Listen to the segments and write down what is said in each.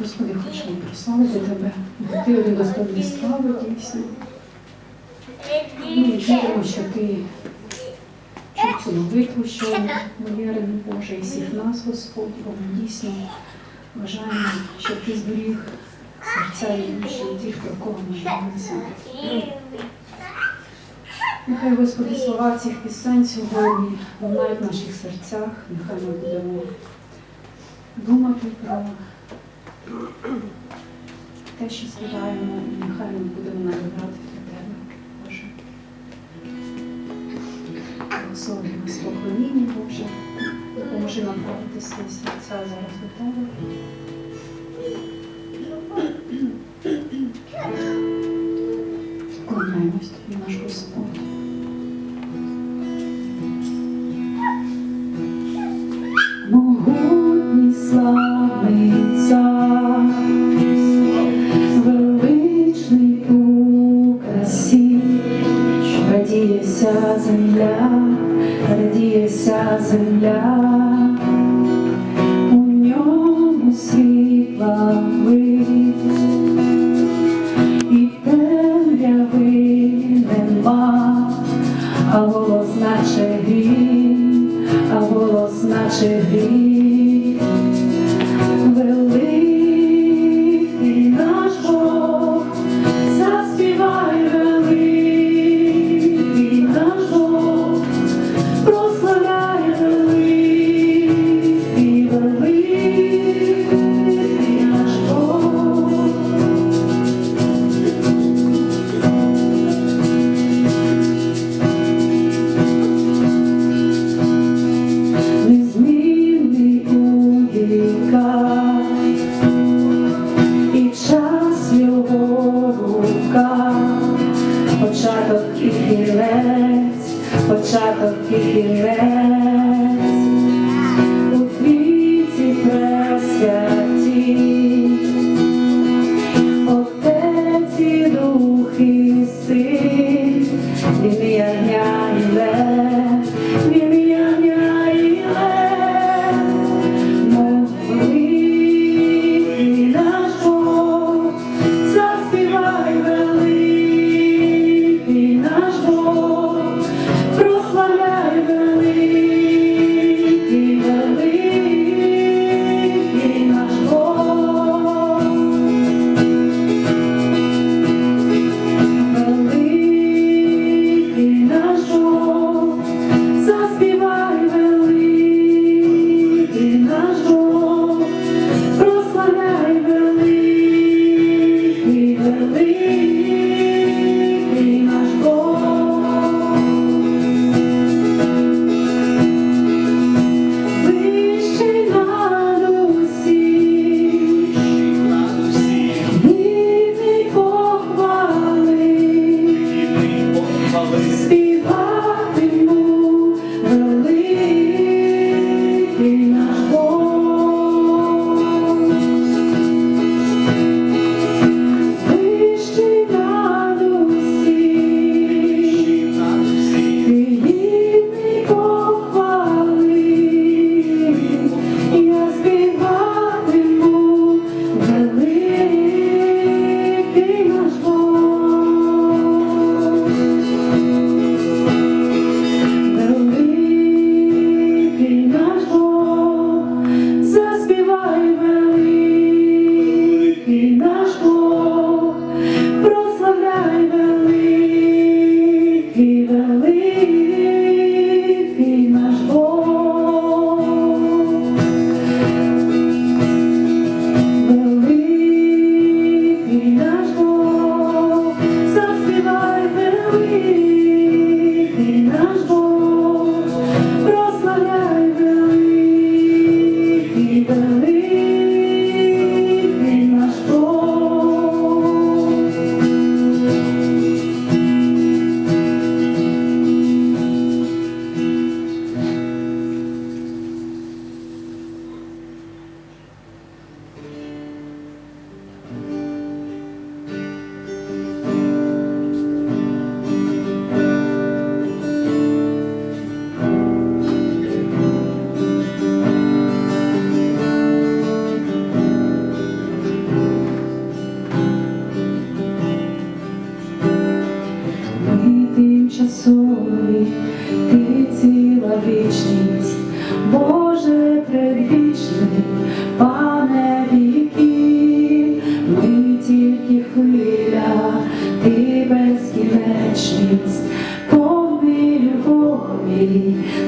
Господи, хочемо прославити Тебе, бо Ти один достойний слави дійсно. Ми віримо, що Ти чув цю молитву, що довірений Боже, і всіх нас, Господь, бо ми дійсно бажаємо, щоб Ти зберіг серця і душі тих, про кого ми молимося. Нехай, Господи, слова цих пісень сьогодні лунають в наших серцях, нехай ми будемо думати про те, що співаємо, нехай ми будемо наблюдати для Тебе, Боже. Благослови нас поклоніння, Боже. Допоможи нам правити свої серця зараз до Тебе. Клоняємось тобі, наш Господь. А голос наче грім, а голос наче грім.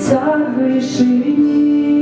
Цар вишині.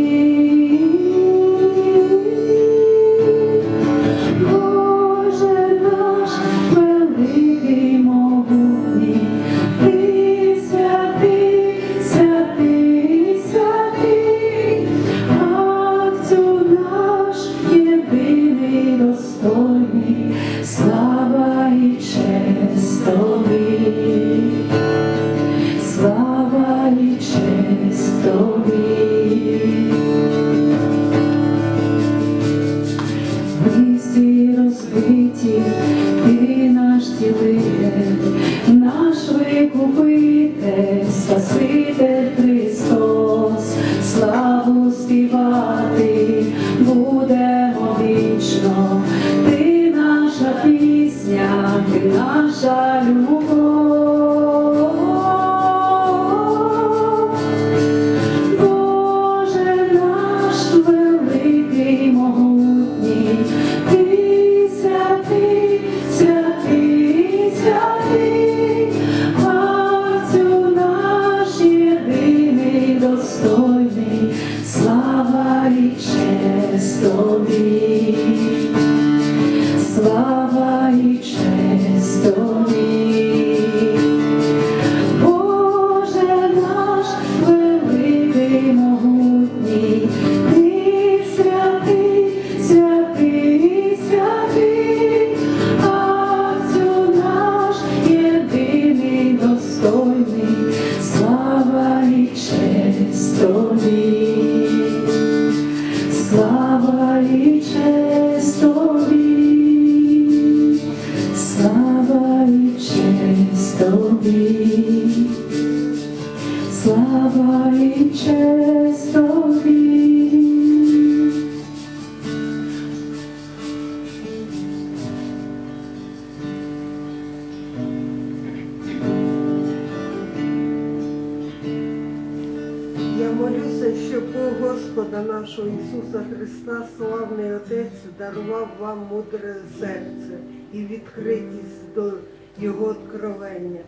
Дарував вам мудре серце і відкритість до Його откровення,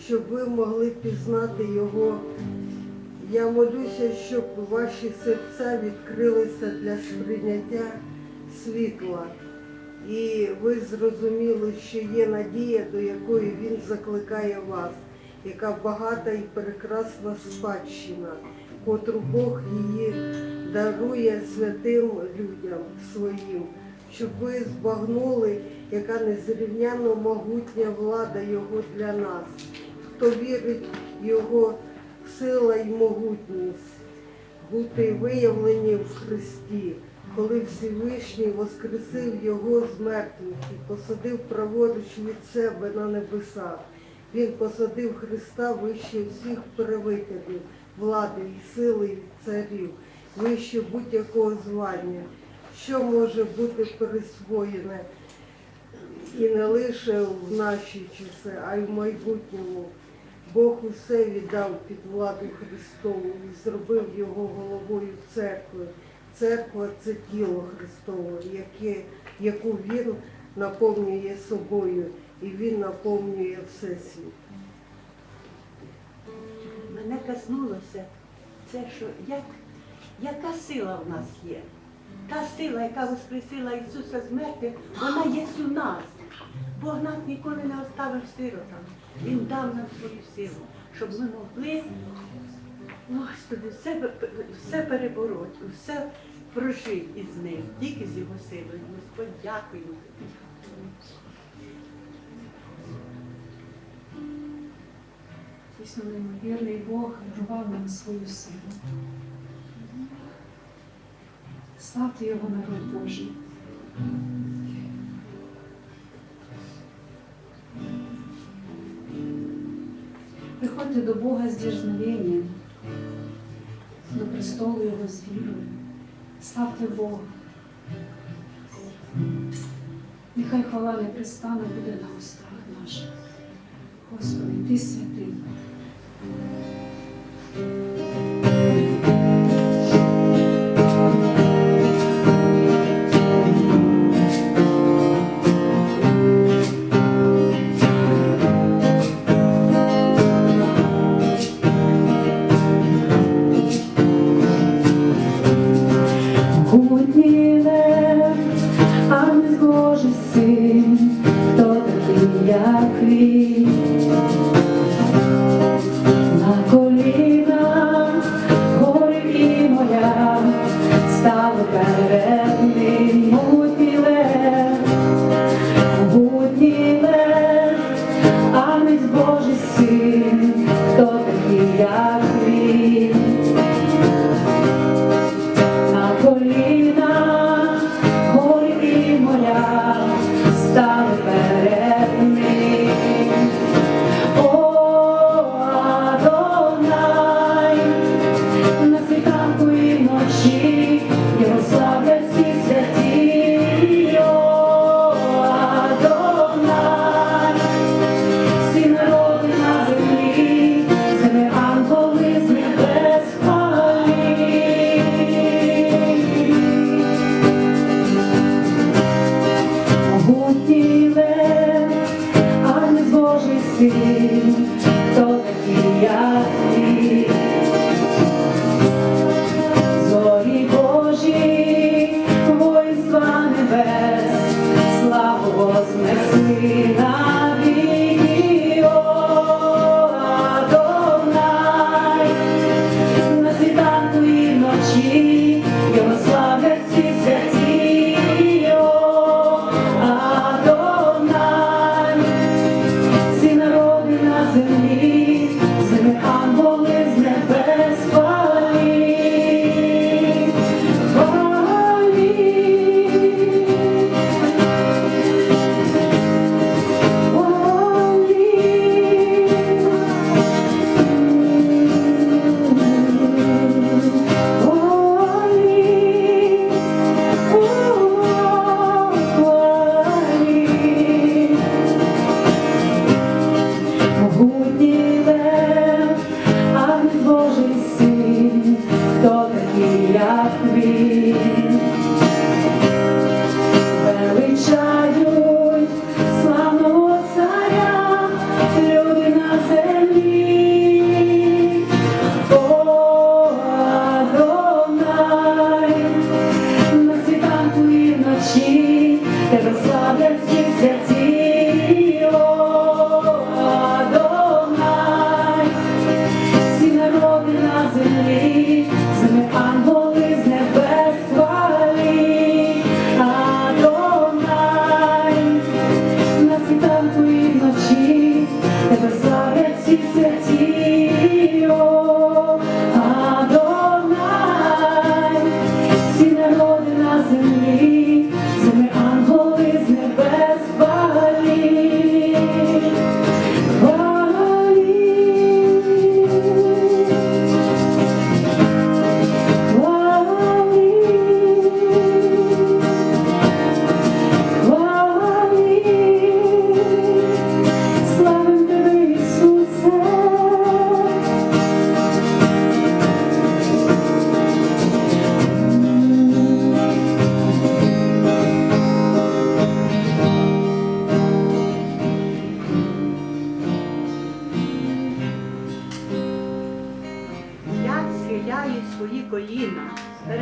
щоб ви могли пізнати Його. Я молюся, щоб ваші серця відкрилися для сприйняття світла. І ви зрозуміли, що є надія, до якої він закликає вас, яка багата і прекрасна спадщина, котру Бог її дарує святим людям своїм, щоб ви збагнули, яка незрівняно могутня влада Його для нас, хто вірить в Його сила і могутність бути виявлені в Христі, коли Всевишній воскресив його з мертвих і посадив праворуч від себе на небесах. Він посадив Христа вище всіх правителів, влади і сили і царів, вище будь-якого звання, що може бути присвоєне і не лише в наші часи, а й в майбутньому. Бог усе віддав під владу Христову і зробив його головою церкви. Церква це тіло Христове, яку він наповнює собою, і він наповнює всесвіт. Мене коснулося це, що як, яка сила в нас є. Та сила, яка воскресила Ісуса з мертвих, вона є у нас. Бог нас ніколи не оставив сиротам. Він дав нам свою силу, щоб ми могли, Господи, все, все перебороти, все прожити із ним, тільки з його силою. Господь, дякую. Дійсно, неймовірний Бог дарував нам свою силу. Славте його народ Божий. Приходьте до Бога з дірзновенням, до престолу Його з вірою. Славте Бога. Нехай хвала непрестанно буде на устах наших. Господи, Ти святий. Божий Божий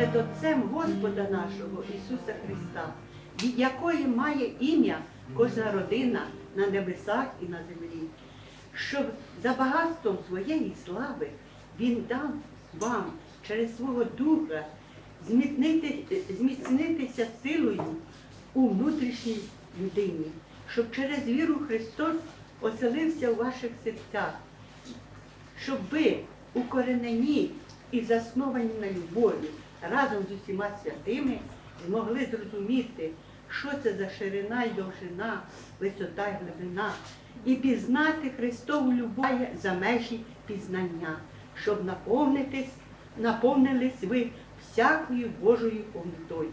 перед Отцем Господа нашого Ісуса Христа, від якої має ім'я кожна родина на небесах і на землі, щоб за багатством своєї слави Він дав вам через свого Духа зміцнитися силою у внутрішній людині, щоб через віру Христос оселився у ваших серцях, щоб ви укоренені і засновані на любові разом з усіма святими змогли зрозуміти, що це за ширина й довжина, висота й глибина, і пізнати Христову любов за межі пізнання, щоб наповнитись, наповнились ви всякою Божою повнотою.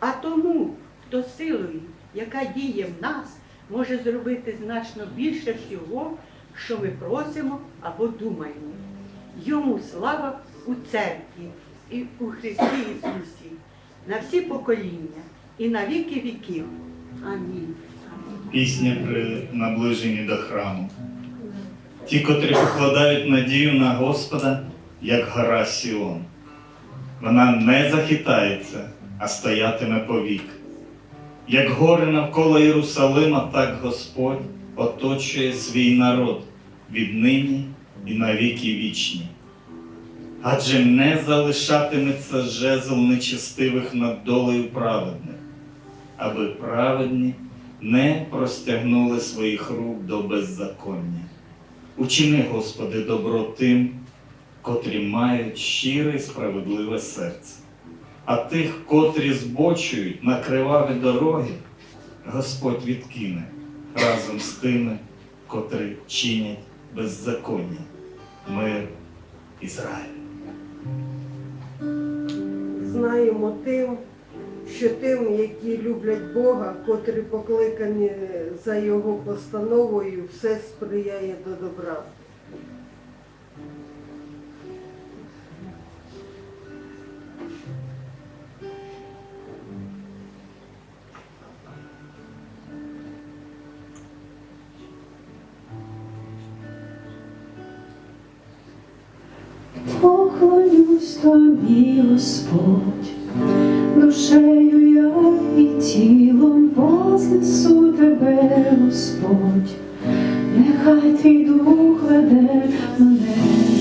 А тому, хто силою, яка діє в нас, може зробити значно більше всього, що ми просимо або думаємо. Йому слава у церкві і у Христі Ісусі на всі покоління і на віки віків. Амінь. Пісня при наближенні до храму. Ті, котрі покладають надію на Господа, як гора Сіон. Вона не захитається, а стоятиме повік. Як гори навколо Єрусалима, так Господь оточує свій народ віднині і навіки вічні адже не залишатиметься жезл нечестивих над долею праведних, аби праведні не простягнули своїх рук до беззаконня. Учини, Господи, добро тим, котрі мають щире і справедливе серце, а тих, котрі збочують на криваві дороги, Господь відкине разом з тими, котрі чинять беззаконня, мир Ізраїль знаємо тим, що тим, які люблять Бога, котрі покликані за Його постановою, все сприяє до добра. тобі, Господь, душею я і тілом вознесу тебе, Господь, нехай твій дух веде мене.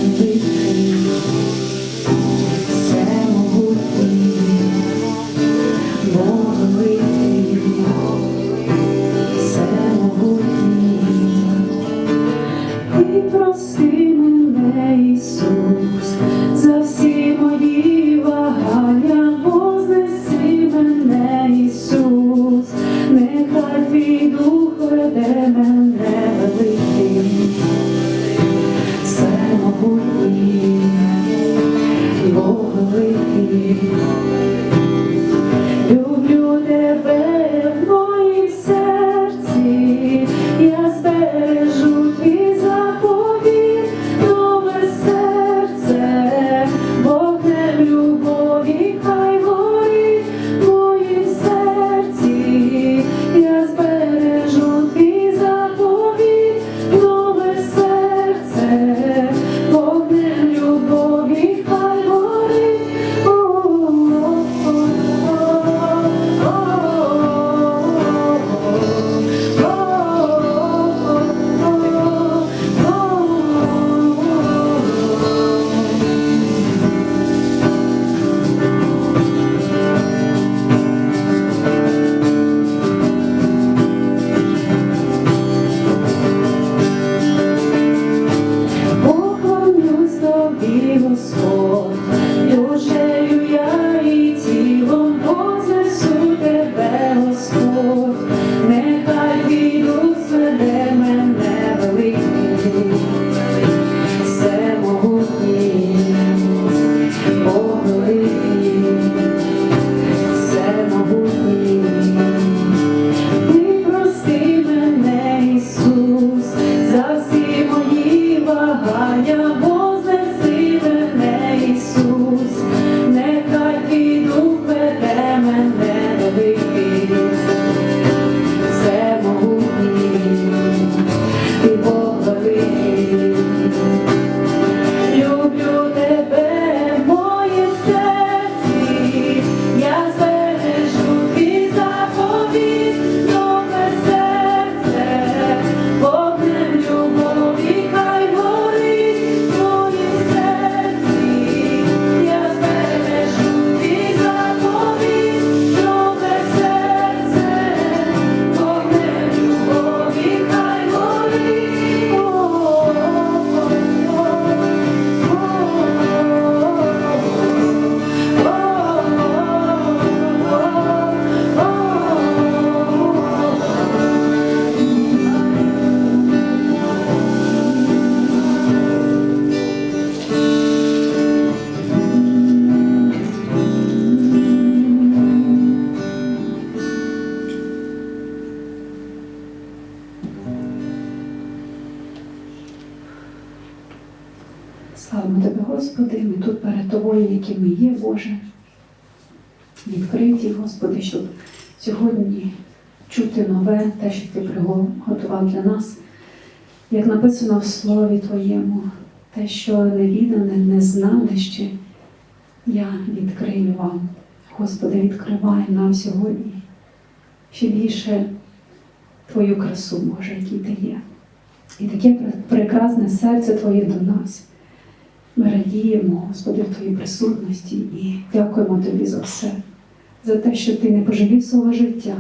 те, що ти приготував для нас, як написано в Слові Твоєму, те, що невідане, не знане ще, я відкрию вам. Господи, відкривай нам сьогодні ще більше Твою красу, Боже, який ти є. І таке прекрасне серце Твоє до нас. Ми радіємо, Господи, в Твоїй присутності і дякуємо Тобі за все, за те, що Ти не пожалів свого життя,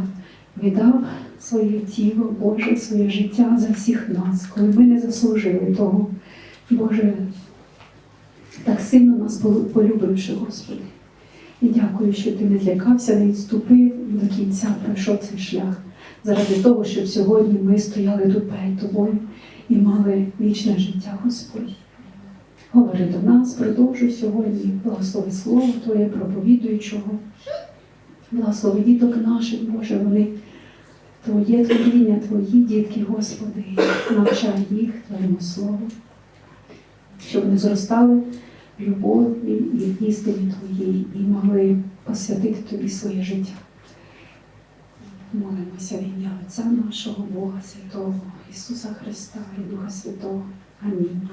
віддав своє тіло, Боже, своє життя за всіх нас, коли ми не заслужили того. Боже, так сильно нас полюбивши, Господи. І дякую, що ти не злякався, не відступив до кінця пройшов цей шлях заради того, щоб сьогодні ми стояли тут перед тобою і мали вічне життя, Господь. Говори до нас, продовжуй сьогодні, благослови Слово Твоє, проповідуючого, благослови діток наших, Боже, вони Твоє творіння, Твої дітки, Господи, навчай їх Твоєму Слову, щоб вони зростали в любові і в істині Твоїй і могли посвятити Тобі своє життя. Молимося в ім'я Отця нашого Бога Святого, Ісуса Христа і Духа Святого. Амінь.